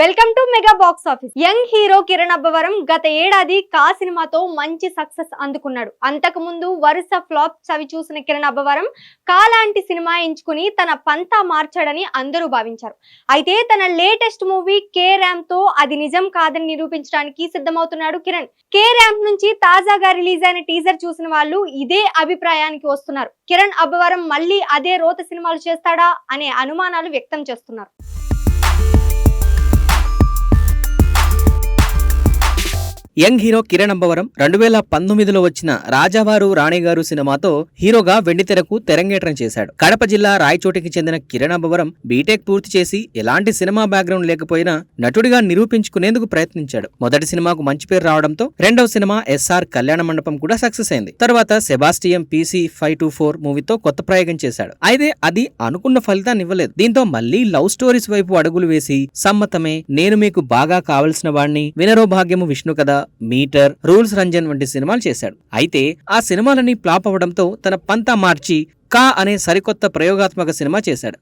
Welcome to mega box office. Young hero Kiran Abbavaram గత ఏడాది కా సినిమాతో మంచి సక్సెస్ అందుకున్నాడు. అంతకు ముందు వరుస ఫ్లాప్ చవి చూసిన కిరణ్ అబ్బవరం కా లాంటి సినిమా ఎంచుకుని తన పంతా మార్చాడని అందరూ భావించారు. అయితే తన లేటెస్ట్ మూవీ కే ర్యామ్తో అది నిజం కాదని నిరూపించడానికి సిద్ధమవుతున్నాడు కిరణ్. కే ర్యాంప్ నుంచి తాజాగా రిలీజ్ అయిన టీజర్ చూసిన వాళ్ళు ఇదే అభిప్రాయానికి వస్తున్నారు. కిరణ్ అబ్బవరం మళ్ళీ అదే రోత సినిమాలు చేస్తాడా అనే అనుమానాలు వ్యక్తం చేస్తున్నారు. యంగ్ హీరో కిరణ్ అంబవరం రెండు వేల పంతొమ్మిదిలో వచ్చిన రాజావారు రాణిగారు సినిమాతో హీరోగా వెండితెరకు తెరంగేట్రం చేశాడు. కడప జిల్లా రాయచోటికి చెందిన కిరణ్ అంబవరం బీటెక్ పూర్తి చేసి ఎలాంటి సినిమా బ్యాక్గ్రౌండ్ లేకపోయినా నటుడిగా నిరూపించుకునేందుకు ప్రయత్నించాడు. మొదటి సినిమాకు మంచి పేరు రావడంతో రెండవ సినిమా ఎస్ఆర్ కళ్యాణ మండపం కూడా సక్సెస్ అయింది. తర్వాత Sebastian PC five two four మూవీతో కొత్త ప్రయోగం చేశాడు. అయితే అది అనుకున్న ఫలితాన్ని ఇవ్వలేదు. దీంతో మళ్ళీ లవ్ స్టోరీస్ వైపు అడుగులు వేసి సమ్మతమే నేను మీకు బాగా కావలసిన వాణ్ణి వినరో భాగ్యము విష్ణు కథ మీటర్ రూల్స్ రంజన్ వంటి సినిమాలు చేశాడు. అయితే ఆ సినిమాలని ఫ్లాప్ అవ్వడంతో తన పంతా మార్చి కా అనే సరికొత్త ప్రయోగాత్మక సినిమా చేశాడు.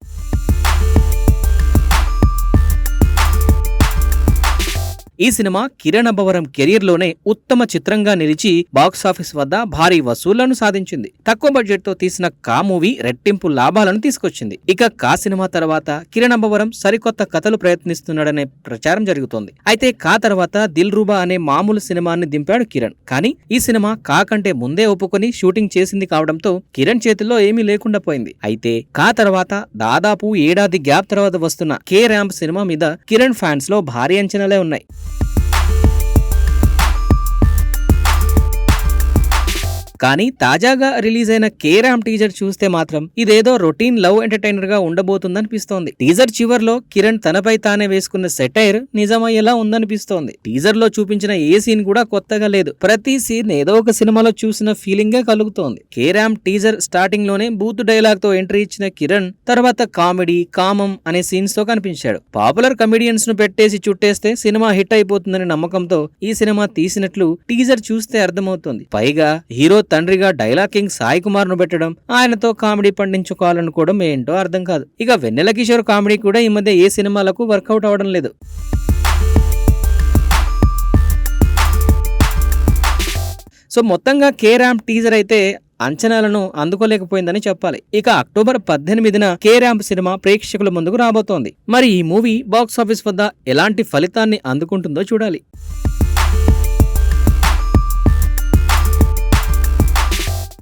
ఈ సినిమా కిరణ్ అబ్బవరం కెరీర్లోనే ఉత్తమ చిత్రంగా నిలిచి బాక్సాఫీస్ వద్ద భారీ వసూళ్ళను సాధించింది. తక్కువ బడ్జెట్తో తీసిన కా మూవీ రెట్టింపు లాభాలను తీసుకొచ్చింది. ఇక కా సినిమా తర్వాత కిరణ్ అబ్బవరం సరికొత్త కథలు ప్రయత్నిస్తున్నాడనే ప్రచారం జరుగుతోంది. అయితే కా తర్వాత దిల్ రూబా అనే మామూలు సినిమాని దింపాడు కిరణ్. కానీ ఈ సినిమా కా కంటే ముందే ఒప్పుకొని షూటింగ్ చేసింది కావడంతో కిరణ్ చేతిలో ఏమీ లేకుండా పోయింది. అయితే కా తర్వాత దాదాపు ఏడాది గ్యాప్ తర్వాత వస్తున్న కే ర్యాంప్ సినిమా మీద కిరణ్ ఫ్యాన్స్లో భారీ అంచనాలే ఉన్నాయి. Thank you కానీ తాజాగా రిలీజ్ అయిన కేరామ్ టీజర్ చూస్తే మాత్రం ఇదేదో రొటీన్ లవ్ ఎంటర్టైనర్గా ఉండబోతుందనిపిస్తోంది. టీజర్ చివర్లో కిరణ్ తనపై తానే వేసుకున్న సెటైర్ నిజమయ్యేలా ఉందనిపిస్తోంది. టీజర్లో చూపించిన ఏ సీన్ కూడా కొత్తగా లేదు. ప్రతి సీన్ ఏదో ఒక సినిమాలో చూసిన ఫీలింగే కలుగుతోంది. కేరామ్ టీజర్ స్టార్టింగ్లోనే బూత్ డైలాగ్తో ఎంట్రీ ఇచ్చిన కిరణ్ తర్వాత కామెడీ కామం అనే సీన్స్తో కనిపించాడు. పాపులర్ కమెడియన్స్ను పెట్టేసి చుట్టేస్తే సినిమా హిట్ అయిపోతుందనే నమ్మకంతో ఈ సినిమా తీసినట్లు టీజర్ చూస్తే అర్థమవుతుంది. పైగా హీరో తండ్రిగా డైలాగ్ కింగ్ సాయి కుమార్ను పెట్టడం ఆయనతో కామెడీ పండించుకోవాలనుకోవడం ఏంటో అర్థం కాదు. ఇక వెన్నెల కిషోర్ కామెడీ కూడా ఈ మధ్య ఏ సినిమాలకు వర్కౌట్ అవడం లేదు. సో మొత్తంగా కే ర్యాంప్ టీజర్ అయితే అంచనాలను అందుకోలేకపోయిందని చెప్పాలి. ఇక అక్టోబర్ పద్దెనిమిదిన కే ర్యాంప్ సినిమా ప్రేక్షకుల ముందుకు రాబోతోంది. మరి ఈ మూవీ బాక్సాఫీస్ వద్ద ఎలాంటి ఫలితాన్ని అందుకుంటుందో చూడాలి.